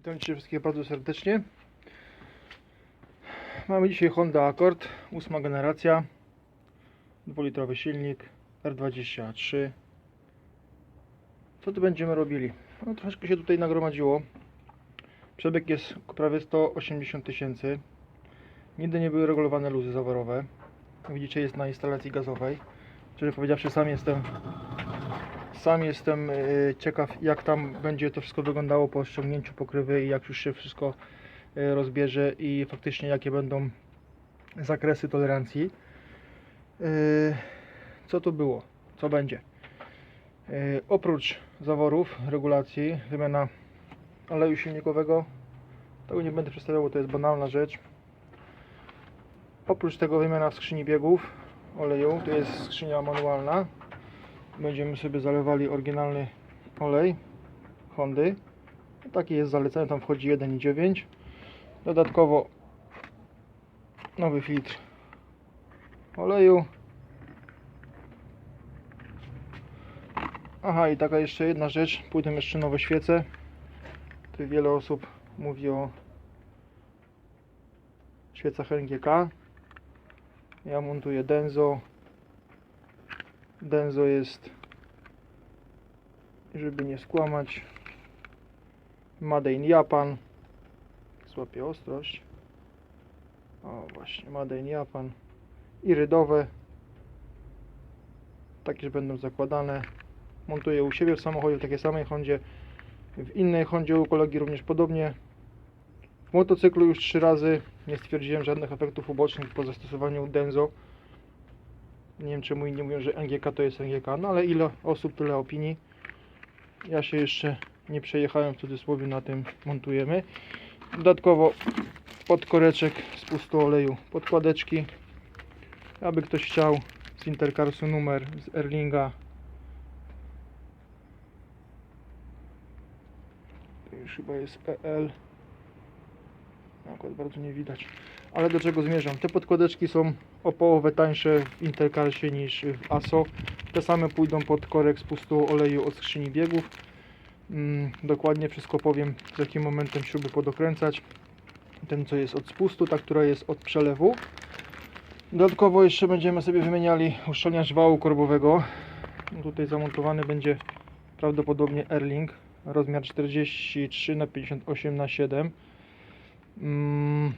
Witam Cię wszystkich bardzo serdecznie. Mamy dzisiaj Honda Accord, ósma generacja, dwulitrowy silnik R23. Co tu będziemy robili? No troszeczkę się tutaj nagromadziło. Przebieg jest prawie 180 tysięcy. Nigdy nie były regulowane luzy zaworowe. Widzicie jest na instalacji gazowej. Szczerze powiedziawszy sam jestem sam jestem y, ciekaw, jak tam będzie to wszystko wyglądało po ściągnięciu pokrywy i jak już się wszystko y, rozbierze i faktycznie jakie będą zakresy tolerancji. Y, Co tu było? Co będzie? Oprócz zaworów, regulacji, wymiana oleju silnikowego, tego nie będę przedstawiał, bo to jest banalna rzecz. Oprócz tego wymiana skrzyni biegów oleju, to jest skrzynia manualna, będziemy sobie zalewali oryginalny olej Hondy. Taki jest zalecany, tam wchodzi 1,9. Dodatkowo nowy filtr oleju. Aha, i taka jeszcze jedna rzecz, pójdą jeszcze nowe świece. Tu wiele osób mówi o świecach NGK. Ja montuję Denso. Denso jest, żeby nie skłamać, Made in Japan. Złapię ostrość. O właśnie, Made in Japan. Irydowe. Takie że będą zakładane. Montuję u siebie w samochodzie, w takiej samej Hondzie. W innej Hondzie u kolegi również podobnie. W motocyklu już trzy razy nie stwierdziłem żadnych efektów ubocznych po zastosowaniu Denso. Nie wiem czemu inni mówią, że NGK to jest NGK, no ale ile osób, tyle opinii. Ja się jeszcze nie przejechałem w cudzysłowie na tym montujemy. Dodatkowo podkoreczek z pustu oleju, podkładeczki. Aby ktoś chciał z Intercarsu numer z Erlinga. To już chyba jest EL. Akurat bardzo nie widać. Ale do czego zmierzam? Te podkładeczki są o połowę tańsze w Intercarsie niż w ASO. Te same pójdą pod korek z pustu oleju od skrzyni biegów. Mm, dokładnie wszystko powiem, z jakim momentem śruby podokręcać. Ten, co jest od spustu, ta, która jest od przelewu. Dodatkowo jeszcze będziemy sobie wymieniali uszczelniacz wału korbowego. Tutaj zamontowany będzie prawdopodobnie Erling, rozmiar 43 na 58 na 7 Mm,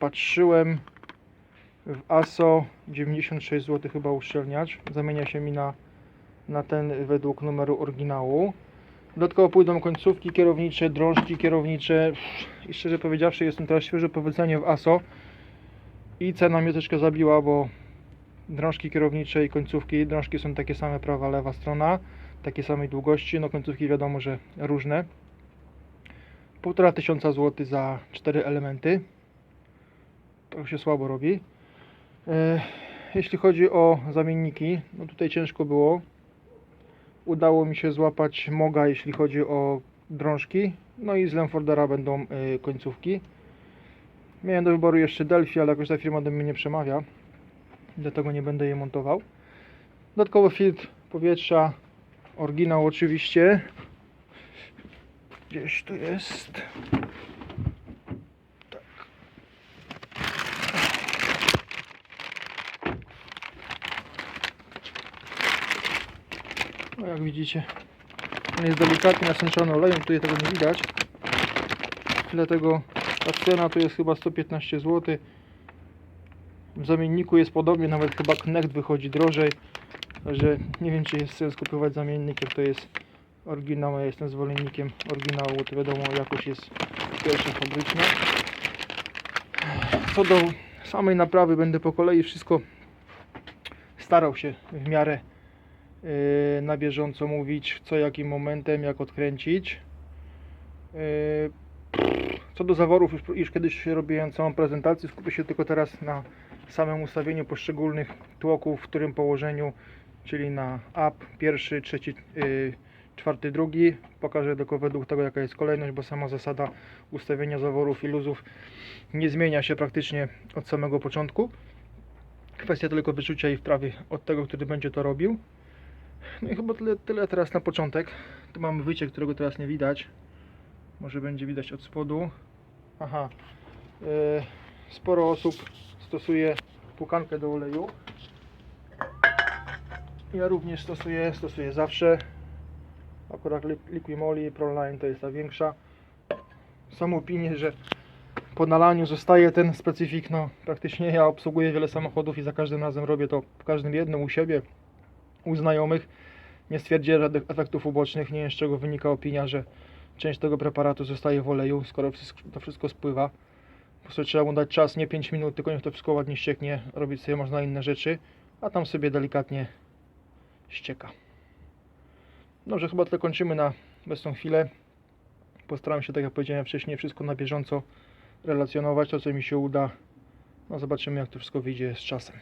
patrzyłem w ASO 96 zł chyba uszczelniacz. Zamienia się mi na, na ten według numeru oryginału. Dodatkowo pójdą końcówki kierownicze, drążki kierownicze. I szczerze powiedziawszy, jestem teraz świeżo po w ASO. I cena mnie troszkę zabiła, bo drążki kierownicze i końcówki, drążki są takie same prawa, lewa strona, takiej samej długości, no końcówki wiadomo, że różne. Półtora tysiąca złotych za cztery elementy. To się słabo robi. E, Jeśli chodzi o zamienniki, no tutaj ciężko było. Udało mi się złapać Moga, jeśli chodzi o drążki. No i z Lemfordera będą e, końcówki. Miałem do wyboru jeszcze Delphi, ale jakoś ta firma do mnie nie przemawia. Dlatego nie będę je montował. Dodatkowo filtr powietrza. Oryginał oczywiście. Gdzieś tu jest. No jak widzicie, on jest delikatnie nasączony olejem, tutaj tego nie widać. Dlatego ta cena to jest chyba 115 zł. W zamienniku jest podobnie, nawet chyba Knecht wychodzi drożej. Także nie wiem czy jest sens kupować zamiennik, jak to jest oryginał, ja jestem zwolennikiem oryginału, bo to wiadomo jakość jest pierwsza fabryczna. Co do samej naprawy będę po kolei wszystko starał się w miarę na bieżąco mówić, co jakim momentem, jak odkręcić. Yy, co do zaworów, już, już kiedyś robiłem całą prezentację, skupię się tylko teraz na samym ustawieniu poszczególnych tłoków, w którym położeniu, czyli na up, pierwszy, trzeci, yy, czwarty, drugi. Pokażę tylko według tego jaka jest kolejność, bo sama zasada ustawienia zaworów i luzów nie zmienia się praktycznie od samego początku. Kwestia tylko wyczucia i wprawy od tego, który będzie to robił. No i chyba tyle, tyle teraz na początek. Tu mamy wyciek, którego teraz nie widać. Może będzie widać od spodu. Aha. E, sporo osób stosuje pukankę do oleju. Ja również stosuję, stosuję zawsze. Akurat Li- Liquimoli Proline to jest ta większa. Są opinie, że po nalaniu zostaje ten specyfik. No, praktycznie ja obsługuję wiele samochodów i za każdym razem robię to w każdym jednym u siebie, u znajomych. Nie stwierdziłem żadnych efektów ubocznych, nie wiem z czego wynika opinia, że część tego preparatu zostaje w oleju, skoro to wszystko spływa. Po prostu trzeba mu dać czas, nie 5 minut, tylko niech to wszystko ładnie ścieknie, robić sobie można inne rzeczy, a tam sobie delikatnie ścieka. Dobrze, chyba tyle kończymy na obecną chwilę. Postaram się, tak jak powiedziałem wcześniej, wszystko na bieżąco relacjonować, to co mi się uda. No zobaczymy jak to wszystko wyjdzie z czasem.